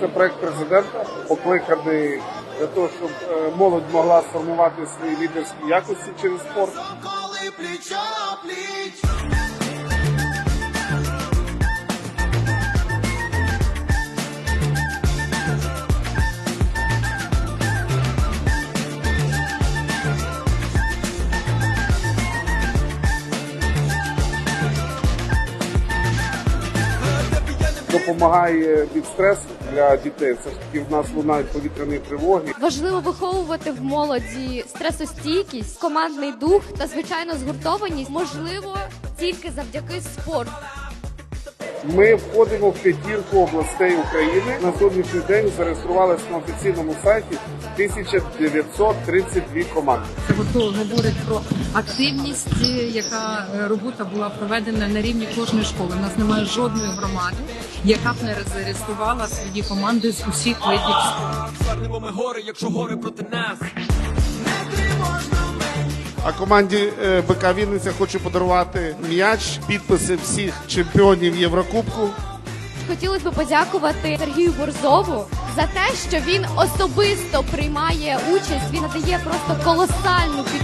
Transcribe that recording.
Це проект президента покликаний для того, щоб е, молодь могла сформувати свої лідерські якості через спорт. Допомагає від стресу для дітей. Все ж таки в нас лунають повітряні тривоги. Важливо виховувати в молоді стресостійкість, командний дух та звичайно згуртованість. Можливо, тільки завдяки спорту. Ми входимо в п'ятірку областей України. На сьогоднішній день зареєструвалися на офіційному сайті 1932 команди. Це готово говорить про активність, яка е, робота була проведена на рівні кожної школи. У нас немає жодної громади, яка б не зареєструвала свої команди з усіх видів спорту. Звернемо ми гори, якщо гори проти нас. А команді е, БК Вінниця хочу подарувати м'яч, підписи всіх чемпіонів Єврокубку. Хотілося б подякувати Сергію Борзову за те, що він особисто приймає участь. Він надає просто колосальну підтримку